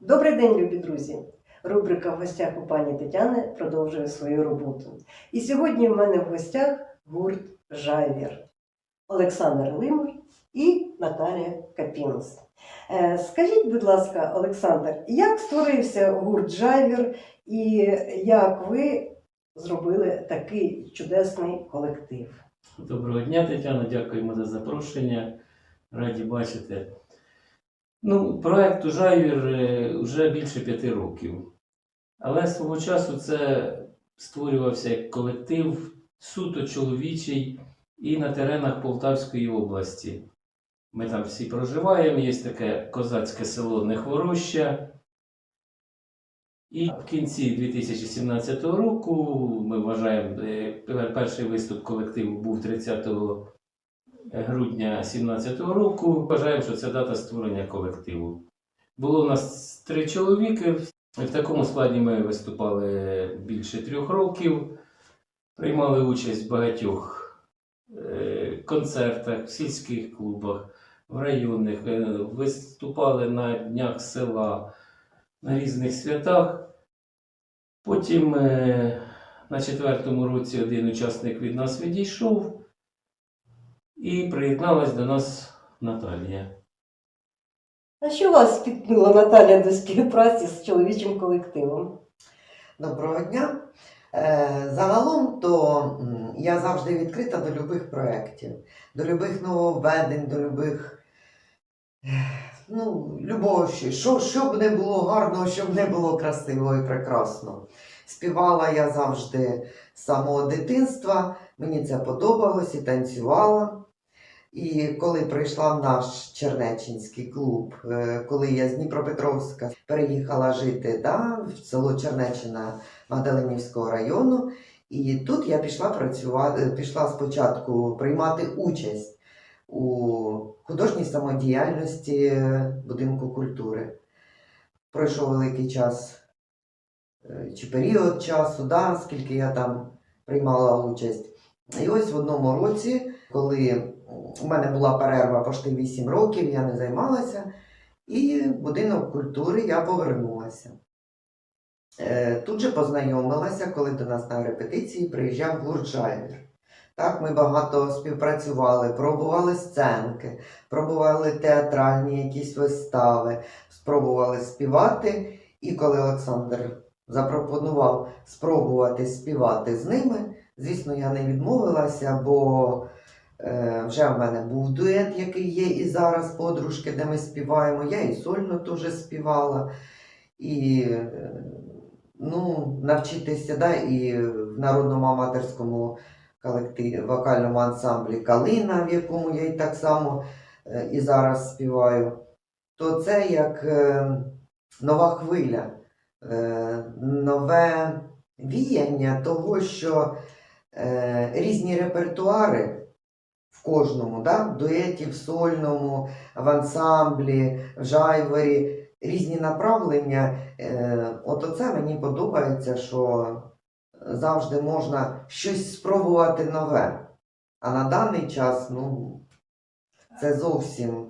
Добрий день, любі друзі! Рубрика в гостях у пані Тетяни продовжує свою роботу. І сьогодні в мене в гостях гурт Жайвір Олександр Лимур і Наталія Капінус. Е, Скажіть, будь ласка, Олександр, як створився гурт Жайвір і як ви зробили такий чудесний колектив? Доброго дня, Тетяно, дякуємо за запрошення. Раді бачити. Ну, проект Ужайвір е, вже більше п'яти років. Але свого часу це створювався як колектив суто чоловічий і на теренах Полтавської області. Ми там всі проживаємо, є таке козацьке село Нехвороща. І в кінці 2017 року ми вважаємо, е, перший виступ колективу був 30 грудня 2017 року. Вважаємо, що це дата створення колективу. Було у нас три чоловіки. В такому складі ми виступали більше трьох років, приймали участь в багатьох е, концертах, в сільських клубах, в районних, е, виступали на днях села, на різних святах. Потім е, на четвертому році один учасник від нас відійшов і приєдналась до нас Наталія. А що вас спіткнуло, Наталя, до співпраці з чоловічим колективом? Доброго дня. Е, Загалом то я завжди відкрита до любих проєктів, до любих нововведень, до любих, ех, ну, любого, що, що, щоб не було гарного, щоб не було красиво і прекрасно. Співала я завжди з самого дитинства, мені це подобалось і танцювала. І коли прийшла в наш Чернеччинський клуб, е, коли я з Дніпропетровська переїхала жити да, в село Чернеччина Маделинівського району, і тут я пішла працювати, пішла спочатку приймати участь у художній самодіяльності будинку культури. Пройшов великий час е, чи період часу, да, скільки я там приймала участь. І ось в одному році, коли у мене була перерва почти 8 років, я не займалася, і будинок культури я повернулася. Е, Тут же познайомилася, коли до нас на репетиції приїжджав гурт Жайвір. Так, ми багато співпрацювали, пробували сценки, пробували театральні якісь вистави, спробували співати. І коли Олександр запропонував спробувати співати з ними, звісно, я не відмовилася, бо вже в мене був дует, який є і зараз подружки, де ми співаємо. Я і сольно теж співала. І е, ну, навчитися да, і в народному аматорському колективі, вокальному ансамблі Калина, в якому я і так само е, і зараз співаю, то це як е, нова хвиля, е, нове віяння того, що е, різні репертуари кожному, да, в дуеті, в сольному, в ансамблі, в жайворі, різні направлення. Е, от оце мені подобається, що завжди можна щось спробувати нове. А на даний час, ну, це зовсім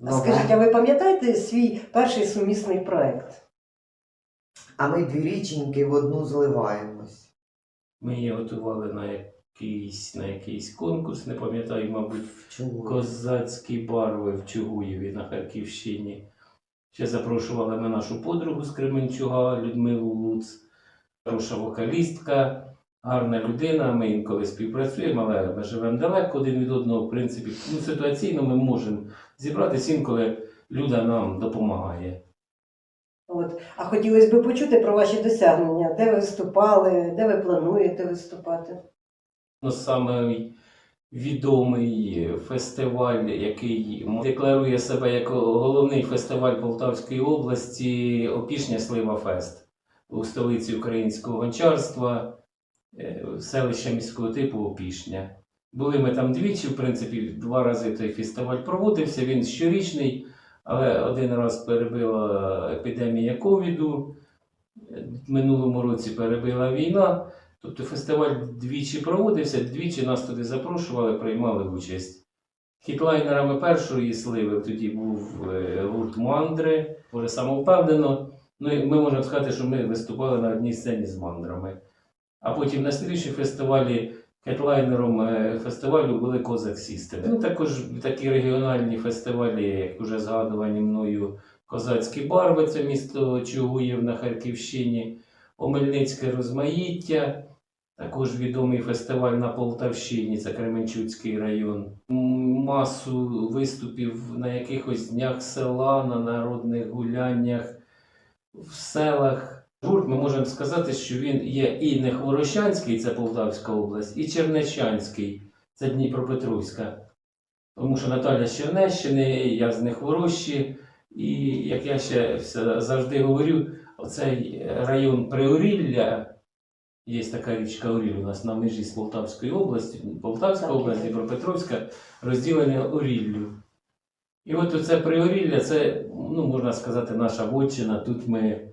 А нове. скажіть, а ви пам'ятаєте свій перший сумісний проект? А ми дві річеньки в одну зливаємось. Ми її готували на якийсь, на якийсь конкурс, не пам'ятаю, мабуть, Чому? козацькі барви в Чугуєві на Харківщині. Ще запрошували ми нашу подругу з Кременчуга Людмилу Луц, хороша вокалістка, гарна людина. Ми інколи співпрацюємо, але ми живемо далеко один від одного. В принципі, ну, ситуаційно ми можемо зібратися інколи Люда нам допомагає. От. А хотілося б почути про ваші досягнення, де ви виступали, де ви плануєте виступати. Ну, самий відомий фестиваль, який декларує себе як головний фестиваль Полтавської області Опішня Слива Фест у столиці українського гончарства, е, селище міського типу Опішня. Були ми там двічі, в принципі, два рази той фестиваль проводився. Він щорічний, але один раз перебила епідемія ковіду. В минулому році перебила війна. Тобто фестиваль двічі проводився, двічі нас туди запрошували, приймали участь. Хітлайнерами першої сливи тоді був е, гурт Мандри, може самовпевнено. Ну, і ми можемо сказати, що ми виступали на одній сцені з мандрами. А потім на слідчі фестивалі хедлайнером е, фестивалю були Козак Сістем. Ну, також такі регіональні фестивалі, як вже згадувані мною Козацькі барви, це місто Чугуїв на Харківщині, Омельницьке розмаїття, також відомий фестиваль на Полтавщині, це Кременчуцький район. Масу виступів на якихось днях села, на народних гуляннях в селах. Гурт ми можемо сказати, що він є і не Хворощанський, це Полтавська область, і Чернещанський, це Дніпропетровська. Тому що Наталя з Чернещини, я з Нехворощі, і як я ще завжди говорю, оцей район Приорілля, є така річка Оріль нас на межі з Полтавською областю, Полтавська Так, область. Дніпропетровська, розділене Оріллю. І от оце Приорілля, це, ну, можна сказати, наша вотчина. Тут ми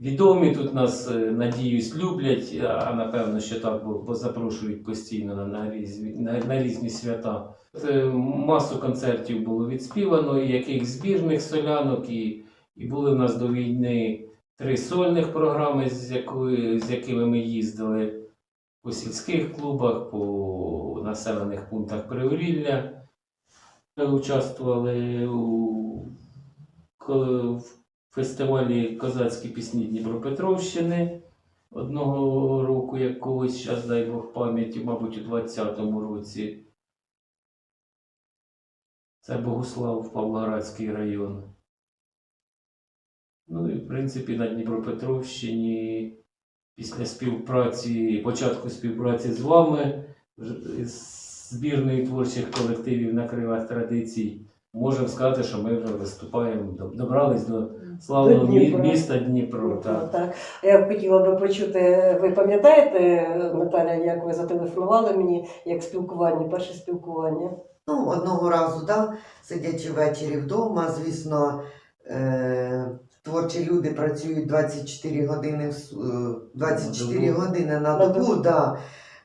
відомі, тут нас, е, надіюсь, люблять, а напевно, що так, бо, запрошують постійно на, на, різні, на, на різні свята. От, е, Масу концертів було відспівано, і яких збірних солянок, і, і були в нас до війни три сольних програми, з, якої, з якими ми їздили по сільських клубах, по населених пунктах Приорілля. Ми участвували у фестивалі Козацькі пісні Дніпропетровщини одного року якогось, зараз дай Бог пам'яті, мабуть, у 20-му році. Це Богуслав, Павлоградський район. Ну і в принципі на Дніпропетровщині після співпраці, початку співпраці з вами, з збірної творчих колективів на крилах традицій, можемо сказати, що ми вже виступаємо, добрались до славного До мі- міста Дніпро. Ну, Так. так. Я б хотіла би почути, ви пам'ятаєте, Наталя, як ви зателефонували мені, як спілкування, перше спілкування? Ну, одного разу, да, сидячи ввечері вдома, звісно, е, творчі люди працюють 24 години, в е, 24 На добу. години на На добу, добу. да.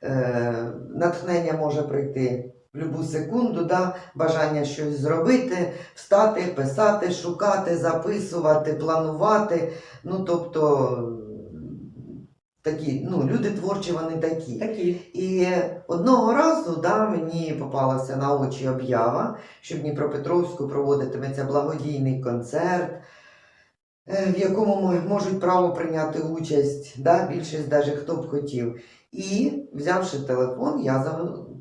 Е, натхнення може прийти в будь-яку секунду, да, бажання щось зробити, встати, писати, шукати, записувати, планувати. Ну, тобто, такі, ну, люди творчі, вони такі. Такі. І одного разу да, мені попалася на очі об'ява, що в Дніпропетровську проводитиметься благодійний концерт, в якому мо- можуть право прийняти участь да, більшість, навіть хто б хотів. І, взявши телефон, я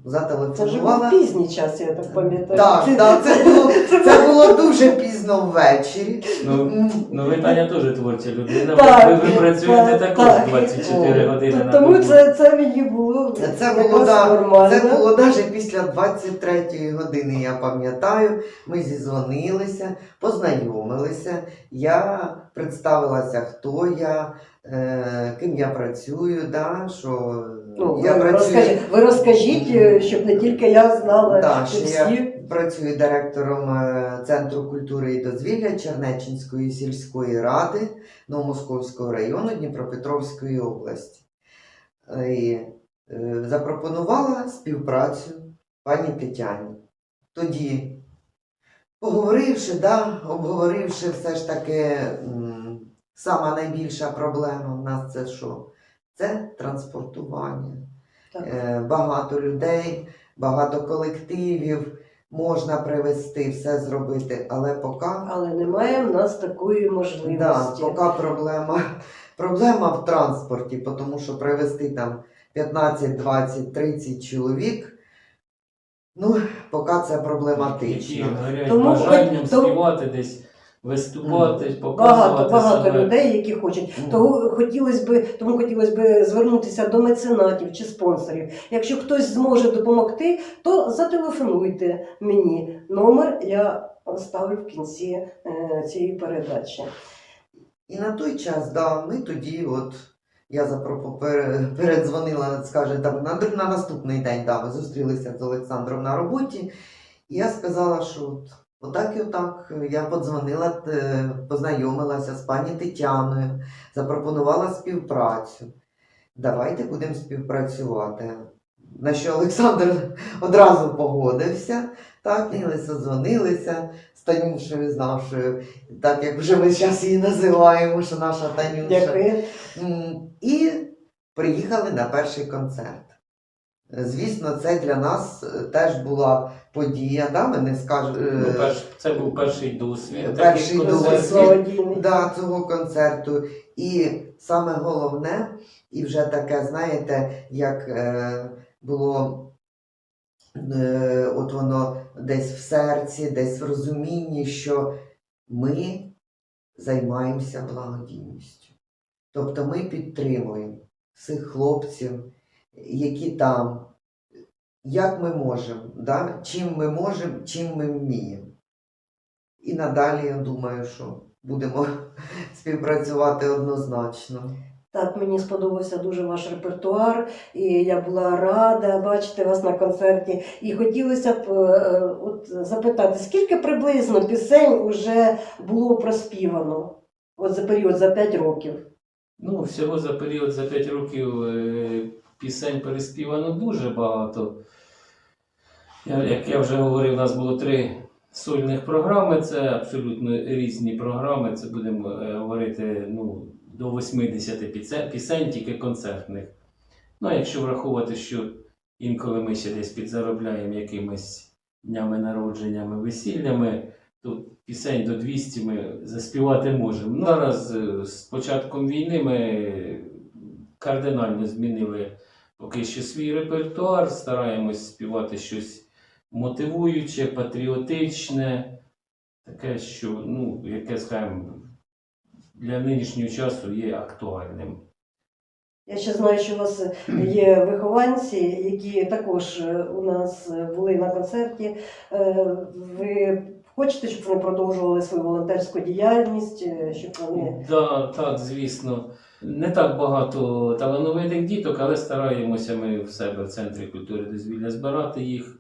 Це вже зателефонувала. був пізній час, я так пам'ятаю. Так, так, це було, це було дуже пізно ввечері. Ну, М, ну ви Таня теж творча людина, Так, ви, ви працюєте так, також так. 24 О, години Т- на Тому добу. це, це мені було Це було, да, нормально. Це було навіть після 23-ї години, я пам'ятаю. Ми зізвонилися, познайомилися. Я представилася, хто я, е, ким я працюю, да, що Ну, я ви, працюю. розкажіть, ви розкажіть, е, щоб не тільки я знала, Да, що я працюю директором е, Центру культури і дозвілля Чернеччинської сільської ради Новомосковського району Дніпропетровської області. Е, І е, запропонувала співпрацю пані Тетяні. Тоді, поговоривши, да, обговоривши все ж таки, м, сама найбільша проблема в нас це що? Це транспортування. Так. Е, багато людей, багато колективів можна привезти, все зробити, але поки, Але немає в нас такої да, можливості. поки проблема, проблема в транспорті, тому що привезти там 15, 20, 30 чоловік, ну, поки це які проблематично. горять Тому- бажанням тому- співати десь, виступати, Багато, показувати багато себе. людей, які хочуть. Того хотілося би, тому хотілося б звернутися до меценатів чи спонсорів. Якщо хтось зможе допомогти, то зателефонуйте мені. Номер я оставлю в кінці е, цієї передачі. І на той час, да, ми тоді, от я запропо- передзвонила, скаже, там на, на наступний день да, ми зустрілися з Олександром на роботі. І я сказала, що от, отак і отак. Я подзвонила, е, познайомилася з пані Тетяною, запропонувала співпрацю. Давайте будемо співпрацювати. На що Олександр одразу погодився. Так, і ми созвонилися з Танюшею, з нашою, так як вже ми зараз її називаємо, що наша Танюша. Дякую. І приїхали на перший концерт. Звісно, це для нас е, теж була подія, да? ми не скаж... е, Ну, перш, це був перший досвід. Перший досвід. да, цього концерту. І саме головне, і вже таке, знаєте, як е, було е, от воно десь в серці, десь в розумінні, що ми займаємося благодійністю. Тобто ми підтримуємо всіх хлопців, які там, як ми можемо, да? чим ми можемо, чим ми вміємо. І надалі я думаю, що будемо співпрацювати однозначно. Так, мені сподобався дуже ваш репертуар, і я була рада бачити вас на концерті. І хотілося б е, от, запитати, скільки приблизно пісень вже було проспівано от за період за 5 років? Ну, всього за період за 5 років е, пісень переспівано дуже багато. Як я вже говорив, у нас було три сольних програми. Це абсолютно різні програми. Це будемо е, говорити ну, до 80 піце- пісень, тільки концертних. Ну, а якщо враховувати, що інколи ми ще десь підзаробляємо якимись днями народженнями, весіллями, то пісень до 200 ми заспівати можемо. Ну, зараз е, з початком війни ми кардинально змінили поки що свій репертуар, стараємось співати щось мотивуюче, патріотичне, таке, що, ну, яке, скажімо, для нинішнього часу є актуальним. Я ще знаю, що у вас є вихованці, які також е, у нас були на концерті. Е, Ви хочете, щоб вони продовжували свою волонтерську діяльність, е, щоб вони Да, так, звісно. Не так багато талановитих діток, але стараємося ми в себе в центрі культури дозвілля збирати їх,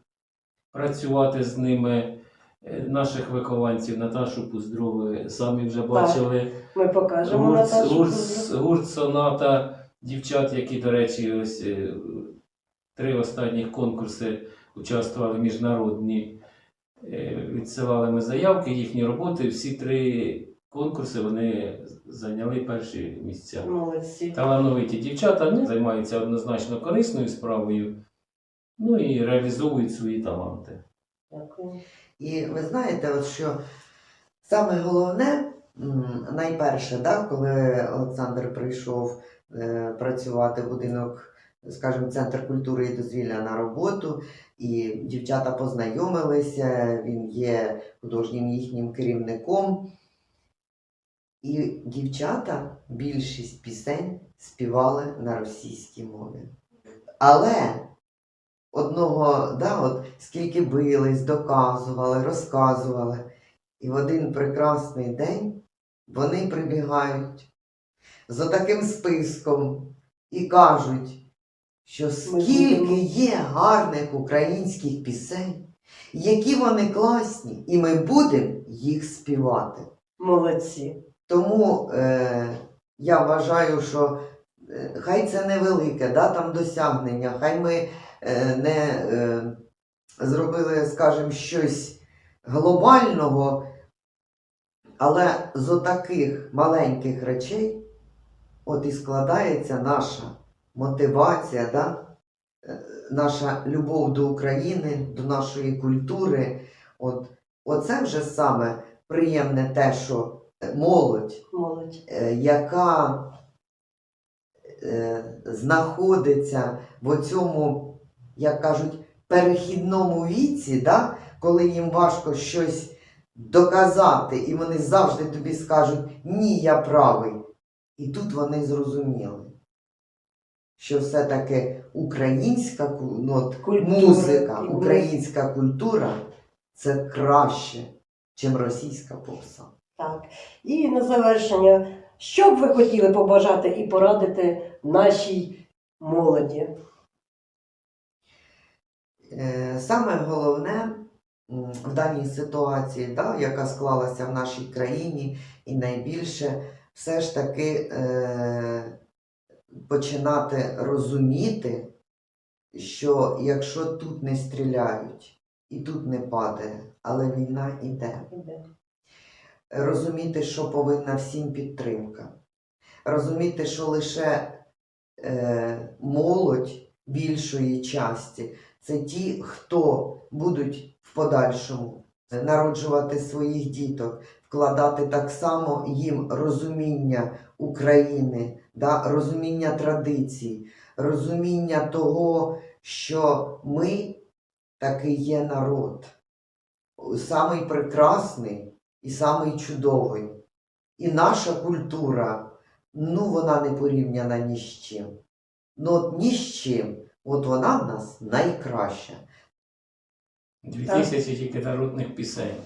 працювати з ними. Е, Наших вихованців Наташу Пуздрову самі вже бачили. ми покажемо Гурт, Наташу. гурт, гурт Соната, дівчат, які, до речі, ось е, три останніх конкурси участвували міжнародні. Е, Відсилали ми заявки, їхні роботи. Всі три конкурси вони зайняли перші місця. Молодці. Талановиті дівчата займаються однозначно корисною справою, ну і реалізовують свої таланти. Дякую. І ви знаєте, от що саме головне, найперше, да, коли Олександр прийшов е, працювати в будинок, скажімо, Центр культури і дозвілля на роботу, і дівчата познайомилися, він є художнім їхнім керівником. І дівчата більшість пісень співали на російській мові. Але одного, да, от скільки бились, доказували, розказували. І в один прекрасний день вони прибігають з отаким списком і кажуть, що скільки є гарних українських пісень, які вони класні, і ми будемо їх співати. Молодці. Тому е, я вважаю, що е, хай це невелике, да, там досягнення, хай ми е, не е, зробили, скажімо, щось глобального, але з отаких маленьких речей от і складається наша мотивація, да? е, наша любов до України, до нашої культури. От, оце вже саме приємне те, що молодь Молодь. е, яка е, знаходиться в цьому, як кажуть, перехідному віці, да, коли їм важко щось доказати, і вони завжди тобі скажуть ні, я правий. І тут вони зрозуміли, що все-таки українська ну, от, Культура. музика, українська культура це краще, ніж російська попса. Так. І на завершення, що б ви хотіли побажати і порадити нашій молоді? Е, Саме головне в даній ситуації, да, яка склалася в нашій країні, і найбільше все ж таки е, починати розуміти, що якщо тут не стріляють, і тут не падає, але війна йде. Розуміти, що повинна всім підтримка. Розуміти, що лише е, молодь більшої часті це ті, хто будуть в подальшому народжувати своїх діток, вкладати так само їм розуміння України, да, розуміння традицій, розуміння того, що ми такий є народ, самий прекрасний і самий чудовий. І наша культура, ну вона не порівняна ні з чим. Ну от ні з чим, от вона в нас найкраща. Дві тисячі тільки народних пісень,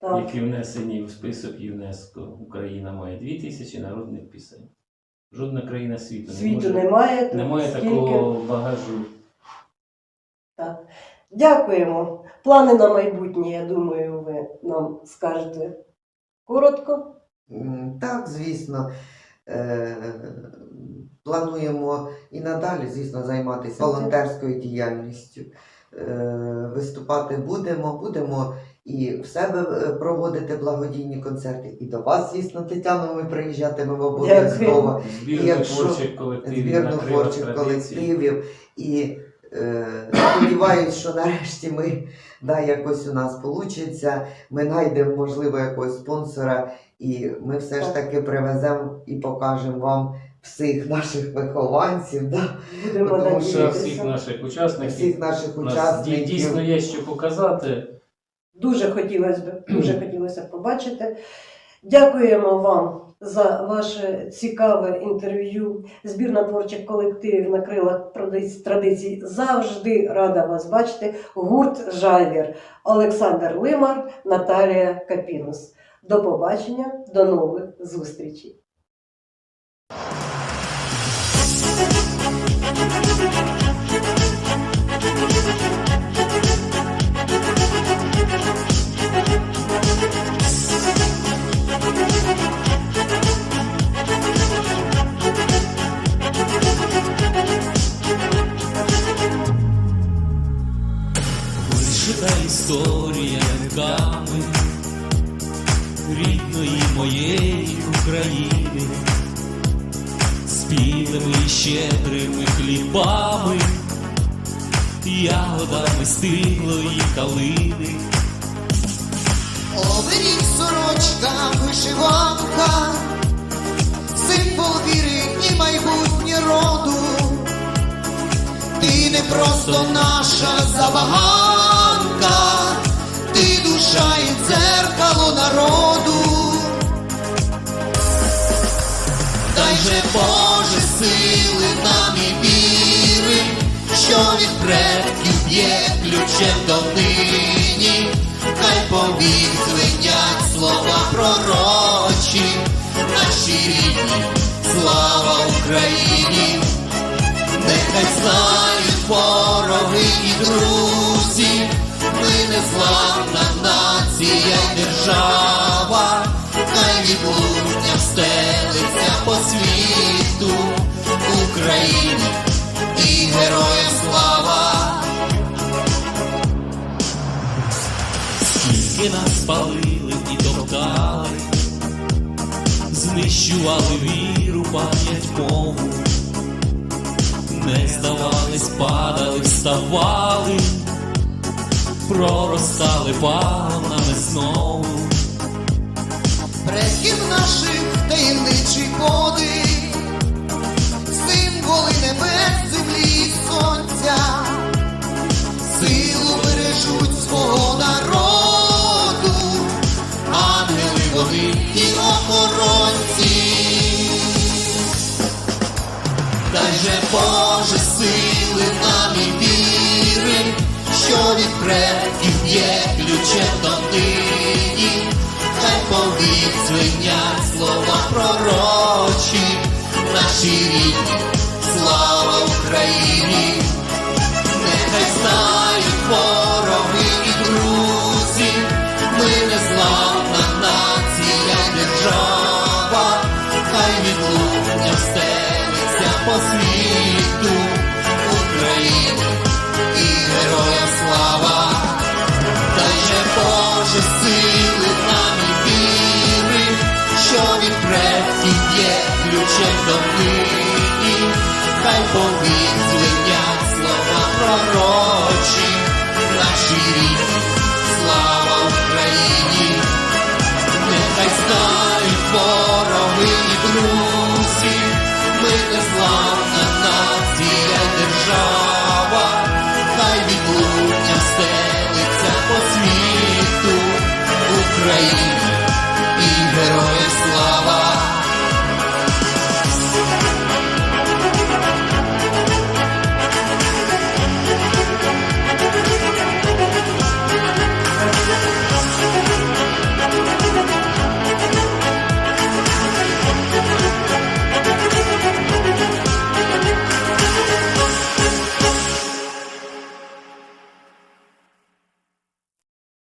Так. які внесені в список ЮНЕСКО. Україна має дві тисячі народних пісень. Жодна країна світу не Світу може, немає. немає такого багажу. Дякуємо. Плани на майбутнє, я думаю, ви нам скажете коротко. Так, звісно, е, плануємо і надалі, звісно, займатися волонтерською діяльністю. Е, Виступати будемо, будемо і в себе е, проводити благодійні концерти. І до вас, звісно, Тетяно, ми приїжджатимемо обов'язково. Збірно-творчих колективів колективів. І сподіваюсь, що нарешті ми да, якось у нас вийде. Ми знайдемо, можливо, якогось спонсора, і ми все ж таки привеземо і покажемо вам всіх наших вихованців, да, Будемо Тому що всіх наших учасників всіх наших у нас дійсно є що показати. Дуже хотілося б, дуже хотілося б побачити. Дякуємо вам за ваше цікаве інтерв'ю. Збірна творчих колективів на крилах традицій завжди рада вас бачити. Гурт Жавір, Олександр Лимар, Наталія Капінус. До побачення, до нових зустрічей. Історія руками рідної моєї України, спілими і щедрими хлібами, ягодами стиглої калини. Оберіг сорочка, вишиванка, символ віри і майбутнє роду. Ти не просто наша забаганка, ти дзеркало народу. Дай же Боже сили нам і віри, що від предків б'є ключем до нині, хай повік звенять слова пророчі, наші рідні, слава Україні, нехай знають вороги і друзі, ми незламна нація й держава, хай відлуння стелиться по світу. Україні і героям слава. Скільки нас палили і топтали, знищували віру, пам'ять мову, не здавались, падали, вставали, проростали пагонами знову. предків наших таємничий подих, символи небес, землі і сонця, силу бережуть свого народу, ангели вони і охоронці. Дай же Боже сили нам і віри, що від предків є ключем до нині, хай повік слова пророчі, наші рідні, слава Україні, people